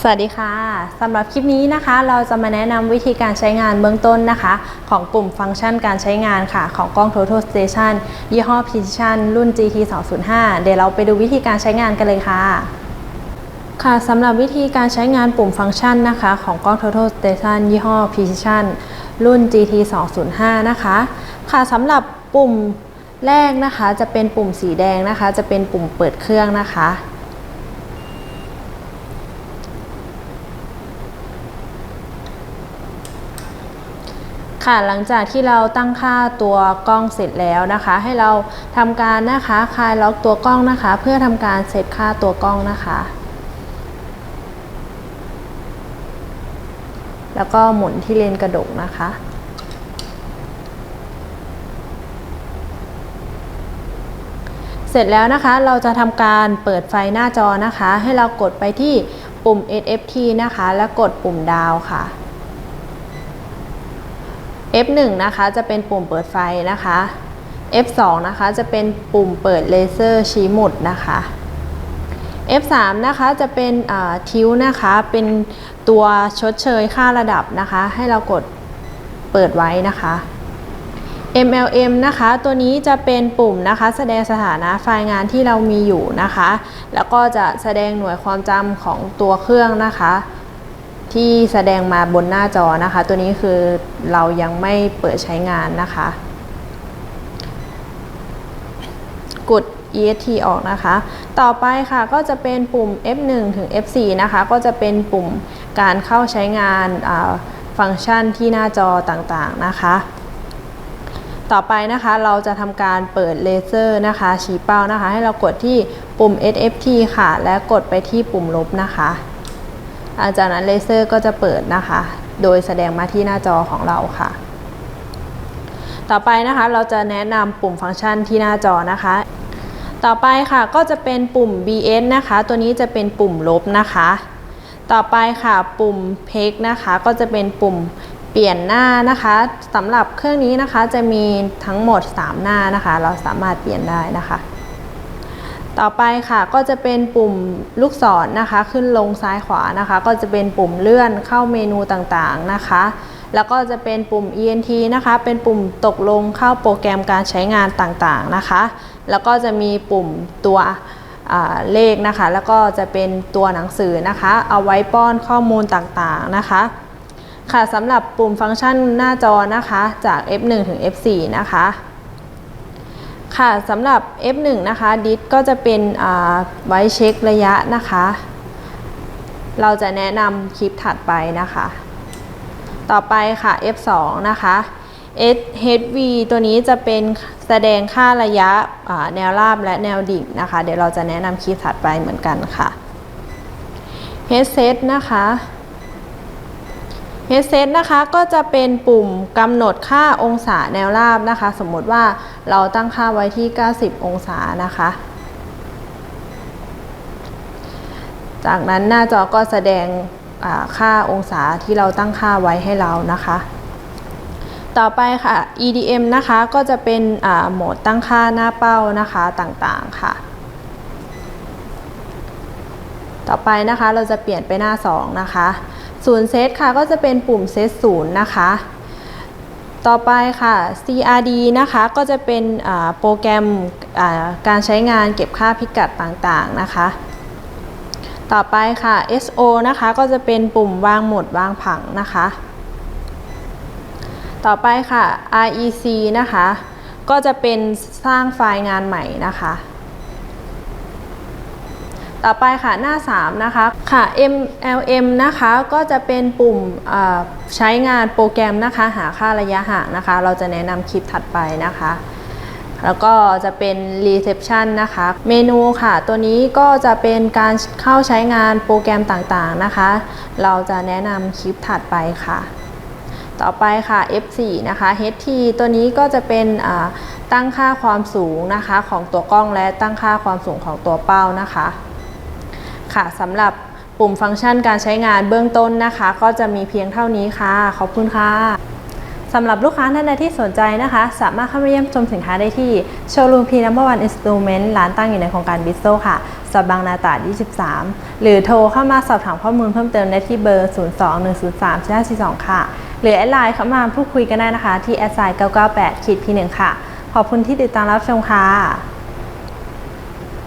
สวัสดีค่ะสำหรับคลิปนี้นะคะ เราจะมาแนะนำวิธีการใช้งานเบื้องต้นนะคะ ของปุ่มฟังก์ชันการใช้งานค่ะ ของกล้อง Total Station ยี่ห้อ Precision รุ่น GT 205เดี๋ยวเราไปดูวิธีการใช้งานกันเลยค่ะ ค่ะสำหรับวิธีการใช้งานปุ่มฟังก์ชันนะคะ ของกล้อง Total Station ยี่ห้อ Precision รุ่น GT 205นะคะ ค่ะสำหรับปุ่มแรกนะคะ จะเป็นปุ่มสีแดงนะคะ จะเป็นปุ่มเปิดเครื่องนะคะ ค่ะหลังจากที่เราตั้งค่าตัวกล้องเสร็จแล้วนะคะ ให้เราทำการนะคะคลายล็อกตัวกล้องนะคะ เพื่อทำการเซตค่าตัวกล้องนะคะ แล้วก็หมุนที่เลนกระดกนะคะเสร็จแล้วนะคะเราจะทำการเปิดไฟหน้าจอนะคะ ให้เรากดไปที่ปุ่ม SFT นะคะ และกดปุ่มดาวค่ะ F1 นะคะจะเป็นปุ่มเปิดไฟนะคะ F2 นะคะจะเป็นปุ่มเปิดเลเซอร์ชี้หมุดนะคะ F3 นะคะจะเป็นทิวนะคะเป็นตัวชดเชยค่าระดับนะคะ ให้เรากดเปิดไว้นะคะ MLM นะคะ ตัวนี้จะเป็นปุ่มนะคะ แสดงสถานะไฟล์งานที่เรามีอยู่นะคะ แล้วก็จะแสดงหน่วยความจำของตัวเครื่องนะคะ ที่แสดงมาบนหน้าจอนะคะ ตัวนี้คือเรายังไม่เปิดใช้งานนะคะ กด EST ออกนะคะ ต่อไปค่ะก็จะเป็นปุ่ม F1 ถึง F4 นะคะ ก็จะเป็นปุ่มการเข้าใช้งานฟังก์ชันที่หน้าจอต่างๆนะคะ ต่อไปนะคะเราจะทำการเปิดเลเซอร์นะคะ ชี้เป้านะคะ ให้เรากดที่ปุ่ม SFT ค่ะ และกดไปที่ปุ่มลบนะคะ หลังจากนั้นเลเซอร์ก็จะเปิดนะคะ โดยแสดงมาที่หน้าจอของเราค่ะ ต่อไปนะคะเราจะแนะนำปุ่มฟังก์ชันที่หน้าจอนะคะ ต่อไปค่ะก็จะเป็นปุ่ม BS นะคะ ตัวนี้จะเป็นปุ่มลบนะคะ ต่อไปค่ะปุ่ม p e g นะคะ ก็จะเป็นปุ่มเปลี่ยนหน้านะคะสำหรับเครื่องนี้นะคะจะมีทั้งหมด 3 หน้านะคะ เราสามารถเปลี่ยนได้นะคะ ต่อไปค่ะก็จะเป็นปุ่มลูกศรนนะคะ ขึ้นลงซ้ายขวานะคะ ก็จะเป็นปุ่มเลื่อนเข้าเมนูต่างๆนะคะ แล้วก็จะเป็นปุ่ม ENT นะคะ เป็นปุ่มตกลงเข้าโปรแกรมการใช้งานต่างๆนะคะ แล้วก็จะมีปุ่มตัวเลขนะคะ แล้วก็จะเป็นตัวหนังสือนะคะ เอาไว้ป้อนข้อมูลต่างๆนะคะค่ะสำหรับปุ่มฟังก์ชันหน้าจอนะคะจาก F1 ถึง F4 นะคะ ค่ะสำหรับ F1 นะคะดิสก็จะเป็นไว้เช็คระยะนะคะ เราจะแนะนำคลิปถัดไปนะคะ ต่อไปค่ะ F2 นะคะ HV ตัวนี้จะเป็นแสดงค่าระยะแนวราบและแนวดิ่งนะคะ เดี๋ยวเราจะแนะนำคลิปถัดไปเหมือนกันค่ะ Headset นะคะ Headset นะคะก็จะเป็นปุ่มกำหนดค่าองศาแนวราบนะคะ สมมติว่าเราตั้งค่าไว้ที่ 90 องศานะคะ จากนั้นหน้าจอก็แสดงค่าองศาที่เราตั้งค่าไว้ให้เรานะคะ ต่อไปค่ะ EDM นะคะก็จะเป็นโหมดตั้งค่าหน้าเป้านะคะต่างๆค่ะ ต่อไปนะคะเราจะเปลี่ยนไปหน้า 2 นะคะศูนย์เซตค่ะก็จะเป็นปุ่มเซตศูนย์นะคะ ต่อไปค่ะ CRD นะคะก็จะเป็นโปรแกรมการใช้งานเก็บค่าพิกัดต่างๆนะคะ ต่อไปค่ะ SO นะคะก็จะเป็นปุ่มวางโหมดวางผังนะคะ ต่อไปค่ะ REC นะคะ ก็จะเป็นสร้างไฟล์งานใหม่นะคะ ต่อไปค่ะหน้า 3 นะคะค่ะ MLM นะคะก็จะเป็นปุ่มใช้งานโปรแกรมนะคะหาค่าระยะห่างนะคะ เราจะแนะนำคลิปถัดไปนะคะแล้วก็จะเป็น Reception นะคะ เมนูค่ะ ตัวนี้ก็จะเป็นการเข้าใช้งานโปรแกรมต่างๆนะคะ เราจะแนะนำคลิปถัดไปค่ะ ต่อไปค่ะ F4 นะคะ HT ตัวนี้ก็จะเป็นตั้งค่าความสูงนะคะของตัวกล้องและตั้งค่าความสูงของตัวเป้านะคะ ค่ะสำหรับปุ่มฟังก์ชันการใช้งานเบื้องต้นนะคะ ก็จะมีเพียงเท่านี้ค่ะ ขอบคุณค่ะสำหรับลูกค้าท่านใดที่สนใจนะคะ สามารถเข้ามาเยี่ยมชมสินค้าได้ที่โชว์รูมพีนัมเบอร์วันอินสตูเมนต์ร้านตั้งอยู่ในโครงการบิสโซค่ะซอยบางนาตราด23 หรือโทรเข้ามาสอบถามข้อมูลเพิ่มเติมได้ที่เบอร์ 02-103-4542 ค่ะ หรือแอดไลน์เข้ามาพูดคุยกันได้นะคะ ที่แอดไซน์998ขีดพีหนึ่งค่ะ ขอบคุณที่ติดตามรับชมค่ะ